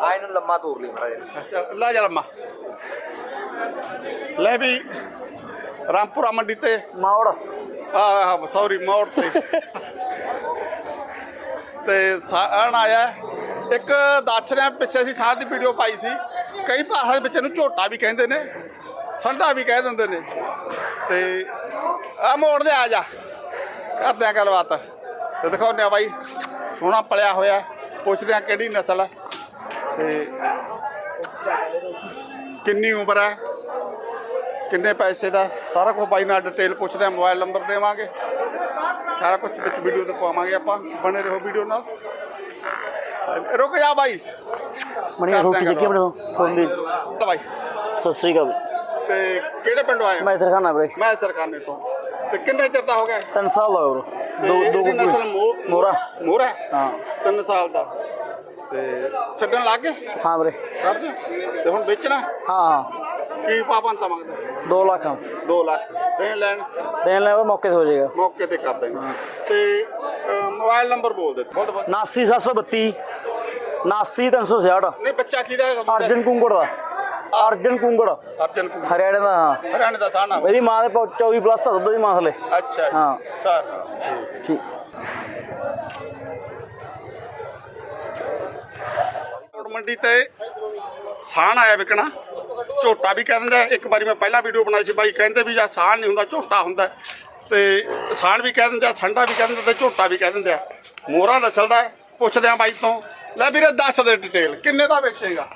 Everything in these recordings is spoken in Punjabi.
ਆ ਇਹਨੂੰ ਲੰਮਾ ਤੋੜ ਲਈ ਮੜਾ ਜਿਹਾ। ਚੱਲ, ਲੈ ਜਾ ਲੰਮਾ। ਲੈ ਵੀ ਰਾਮਪੁਰਾ ਮੰਡੀ ਤੇ। ਮੌੜ। ਆ ਸੌਰੀ ਮੋੜ ਤੇ। ਤੇ ਸਾਣ ਆਇਆ। ਇੱਕ ਦੱਸ ਰਿਹਾ ਪਿੱਛੇ ਅਸੀਂ ਸਾਹ ਦੀ ਵੀਡੀਓ ਪਾਈ ਸੀ। ਕਈ ਭਾਸ਼ਾ ਦੇ ਵਿੱਚ ਇਹਨੂੰ ਝੋਟਾ ਵੀ ਕਹਿੰਦੇ ਨੇ ਸੰਡਾ ਵੀ ਕਹਿ ਦਿੰਦੇ ਨੇ। ਤੇ ਆ ਮੋੜ ਦੇ ਆ ਜਾ। ਕਰਦੇ ਆ ਗੱਲਬਾਤ। ਤੇ ਦਿਖਾਉਂਦੇ ਆ ਬਾਈ। ਸੋਹਣਾ ਪਲਿਆ ਹੋਇਆ। ਪੁੱਛਦੇ ਆ ਕਿਹੜੀ ਨਸਲ ਹੈ ਤੇ ਕਿੰਨੀ ਉਮਰ ਹੈ? ਕਿੰਨੇ ਪੈਸੇ ਦਾ? ਸਾਰਾ ਕੁਝ ਬਾਈ ਨਾਲ ਡਿਟੇਲ ਪੁੱਛਦੇ ਆ ਮੋਬਾਈਲ ਨੰਬਰ ਦੇਵਾਂਗੇ। ਸਾਰਾ ਕੁਝ ਵਿੱਚ ਵੀਡੀਓ ਤੇ ਪਾਵਾਂਗੇ ਆਪਾਂ ਬਣੇ ਰਹੋ ਵੀਡੀਓ ਨਾਲ। ਰੁਕ ਜਾ ਬਾਈ। ਮਣੀ ਰੋਟੀ ਚੱਕੀ ਆਪਣੇ ਫੋਨ ਦੀ ਤਾਂ ਬਾਈ। ਸਤਿ ਸ੍ਰੀ ਅਕਾਲ। ਤੇ ਕਿਹੜੇ ਪਿੰਡੋਂ ਆਏ ਹੋ? ਮੈਂ ਸਰਖਾਨਾ ਵੀਰੇ। ਮੈਂ ਸਰਕਾਨੇ ਤੋਂ। ਤੇ ਕਿੰਨੇ ਚਿਰ ਦਾ ਹੋ ਗਿਆ? ਤਿੰਨ ਸਾਲ ਦਾ ਵੀਰੇ ਤੇ ਦੋ ਦੋ ਇਹਦੀ ਨਸਲ ਕੁ ਮੋ- ਮੋਹਰਾ। ਮੋਹਰਾ? ਹਾਂ। ਤਿੰਨ ਸਾਲ ਦਾ। ਤੇ ਛੱਡਣ ਲੱਗ ਗਏ? ਹਾਂ ਵੀਰੇ। ਕਰ ਦਿਓ ਤੇ ਹੁਣ ਵੇਚਣਾ? ਹਾਂ ਹਾਂ। ਕੀ ਪਾਪੰਤਾ ਮੰਗਦਾ? 2 ਲੱਖ 2 ਲੱਖ। ਦੇਣ ਲੈਣ? ਦੇਣ ਲੈ ਉਹ ਮੌਕੇ ਤੇ ਹੋ ਜਾਏਗਾ। ਮੌਕੇ ਤੇ ਕਰ ਦੇਣਾ। ਤੇ ਅਹ, ਮੋਬਾਈਲ ਨੰਬਰ ਬੋਲ ਦੇ। ਬਹੁਤ ਬਹੁਤ 79732 79366 ਨਹੀਂ ਬੱਚਾ ਕਿਹਦਾ ਹੈ ਅਰਜਨ ਕੁੰਗੜ ਦਾ। ਅਰਜਨ ਕੁੰਗੜ। ਅਰਜਨ ਕੁਮਾਰ ਹਰਿਆਣੇ ਦਾ ਹਾਂ। ਹਰਿਆਣੇ ਦਾ ਸਾਨਾ। ਇਹਦੀ ਮਾਂ ਦੇ ਪਾ- 24 ਪਲੱਸ ਆ ਦੁੱਧ ਦੀ ਮਾਂ ਥਲੇ। ਅੱਛਾ ਹਾਂ। ਧਰ ਠੀਕ। ਮੰਡੀ ਤੇ ਸਾਨ ਆਇਆ ਵਿਕਣਾ। ਝੋਟਾ ਵੀ ਕਹਿ ਦਿੰਦਾ ਇੱਕ ਵਾਰੀ ਮੈਂ ਪਹਿਲਾਂ ਵੀਡੀਓ ਬਣਾਈ ਸੀ ਬਾਈ ਕਹਿੰਦੇ ਵੀ ਜਾਂ ਸਾਨ ਨਹੀਂ ਹੁੰਦਾ ਝੋਟਾ ਹੁੰਦਾ। ਤੇ ਸਾਨ ਵੀ ਕਹਿ ਦਿੰਦੇ ਆ ਠੰਡਾ ਵੀ ਕਹਿ ਦਿੰਦੇ ਤੇ ਝੋਟਾ ਵੀ ਕਹਿ ਦਿੰਦੇ। ਆ ਮੋਹਰਾ ਨਸਲ ਦਾ ਹੈ। ਪੁੱਛਦੇ ਆ ਬਾਈ ਤੋਂ। ਲੈ ਵੀਰੇ ਦੱਸ ਦੇ ਡਿਟੇਲ ਕਿੰਨੇ ਦਾ ਵੇਚੇਗਾ?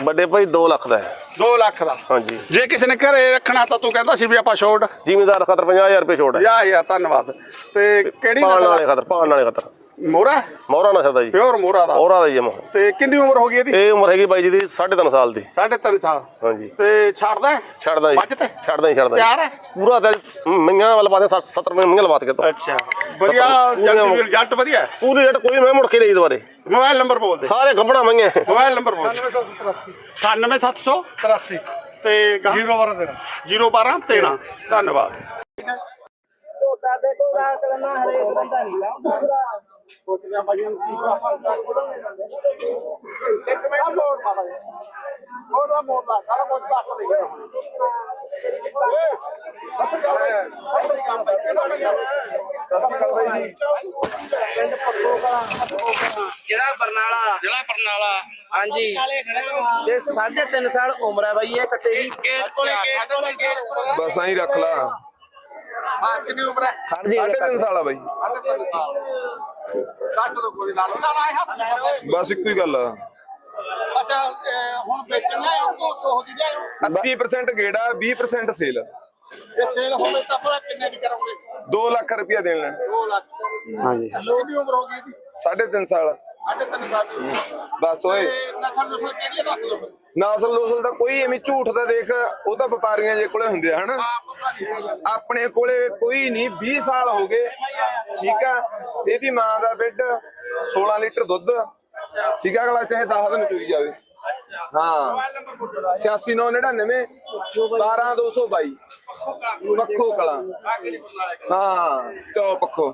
ਵੱਡੇ ਭਾਈ 2 ਲੱਖ ਦਾ ਹੈ। 2 ਲੱਖ ਦਾ। ਹਾਂਜੀ। ਜੇ ਕਿਸੇ ਨੇ ਘਰੇ ਰੱਖਣਾ ਤਾਂ ਤੂੰ ਕਹਿੰਦਾ ਸੀ ਵੀ ਆਪਾਂ ਛੋੜ ਜ਼ਿਮੀਦਾਰ ਖਾਤਰ 50000 ਰੁਪਏ ਛੋੜ ਹੈ। ਯਾ ਯਾ ਧੰਨਵਾਦ। ਤੇ ਕਿਹੜੀ ਪਾਣ ਵਾਲੇ ਖਾਤਰ ਪਾਣ ਵਾਲੇ ਖਾਤਰ। ਮੋਹਰਾ? ਮੋਹਰਾ ਨਸਲ ਦਾ ਜੀ। ਪਿਓਰ ਮੋਹਰਾ ਦਾ। ਔਰਾ ਦਾ ਜੀ ਮੋਹ ਤੇ ਕਿੰਨੀ ਉਮਰ ਹੋ ਗਈ ਇਹਦੀ? ਇਹ ਉਮਰ ਹੈਗੀ ਬਾਈ ਜੀ ਦੀ 3.5 ਸਾਲ ਦੀ। ਸਾਢੇ ਤਿੰਨ ਸਾਲ। ਹਾਂਜੀ। ਤੇ ਛੱਡਦਾ ਹੈ? ਛੱਡਦਾ ਜੀ। ਵੱਜ ਤੇ? ਛੱਡਦਾ ਹੀ ਛੱਡਦਾ ਪਿਆਰ ਜੀ ਹੈ? ਪੂਰਾ ਤੇ ਮਈਆਂ ਵੱਲ ਪਾਦੇ 70 ਮਈਆਂ ਲਵਾਤ ਕੇ ਤੋਂ ਅੱਛਾ। ਵਧੀਆ ਪੂਰੀਆਂ- ਜੱਟ ਜੱਟ ਵਧੀਆ ਹੈ। ਪੂਰੀ ਰੇਟ ਕੋਈ ਮੈਂ ਮੁੜ ਕੇ ਨਹੀਂ ਦੁਬਾਰੇ। ਮੋਬਾਈਲ ਨੰਬਰ ਬੋਲ ਦੇ। ਸਾਰੇ ਗੱਬਣਾ ਮਈਆਂ ਮੋਬਾਈਲ ਨੰਬਰ ਬੋਲ 97783 ਤੇ 012 13 13 ਧੰਨਵਾਦ। ਇੱਕ ਮਿੰਟ ਮੋੜ ਜੀ ਮੋੜ ਦਾ ਮੋੜ ਦਾ ਸਾਰਾ ਕੁਝ ਦੱਸ ਦੇ। ਜਿਹੜਾ ਬਰਨਾਲਾ। ਜ਼ਿਲ੍ਹਾ ਬਰਨਾਲਾ। ਹਾਂਜੀ। ਤੇ 3.5 ਸਾਲ ਉਮਰ ਹੈ ਬਾਈ ਇਹ ਕੱਟੇ ਦੀ ਬਸ ਐਂ ਰੱਖ ਲਾ। ਹਾਂ ਕਿੰਨੀ ਉਮਰ ਹੈ ਜੀ ਸਾਢੇ ਤਿੰਨ ਸਾਲ ਆ ਬਾਈ। ਸਾਢੇ ਤਿੰਨ ਸਾਲ ਕੱਟ ਦੋ ਕੋਈ ਨਾਲ ਨਾ ਨਾ ਇਹ ਹੱਥ। ਬਸ ਇੱਕੋ ਹੀ ਗੱਲ ਆ। ਅੱਛਾ ਇਹ ਹੁਣ ਵੇਚਣਾ ਹੈ ਉਹ ਸੋਹ ਦੀ ਲਿਆਓ 80% ਗੇੜਾ 20% ਸੇਲ। ਇਹ ਸੇਲ ਹੋਵੇ ਤਾਂ ਫਿਰ ਕਿੰਨੇ ਦੀ ਕਰੋਗੇ? 2 ਲੱਖ ਰੁਪਇਆ ਦੇਣ ਲੈਣ। 2 ਲੱਖ। ਹਾਂਜੀ। ਕਿੰਨੀ ਉਮਰ ਹੋ ਗਈ ਇਹਦੀ? ਸਾਢੇ ਤਿੰਨ ਸਾਲ ਸਾਢੇ ਤਿੰਨ ਸਾਲ ਦੀ। ਬਸ ਓਏ। ਤੇ ਨਸਲ ਨਸਲ ਕਿਹੜੀ ਹੈ ਦੱਸ ਫਿਰ। ਨਾਸਲ ਨੂਸਲ ਦਾ ਕੋਈ ਐਵੇਂ ਝੂਠ ਦਾ ਦੇਖ ਉਹ ਤਾਂ ਵਪਾਰੀਆਂ ਜੇ ਕੋਲੇ ਹੁੰਦੇ ਆ ਹਨਾ? ਹਾਂ ਆਪਣੇ ਕੋਲੇ ਕੋਈ ਨਹੀਂ 20 ਸਾਲ ਹੋ ਗਏ, ਠੀਕ ਆ? ਇਹਦੀ ਮਾਂ ਦਾ ਬਿੱਡ 16 ਲੀਟਰ ਦੁੱਧ, ਠੀਕ ਆ? ਅਗਲਾ ਚਾਹੇ 10 ਦਿਨ ਚੋਈ ਜਾਵੇ। ਹਾਂ। 86999 12222 ਪੱਖੋ ਕਲਾ। ਹਾਂ ਚੌ ਪੱਖੋ।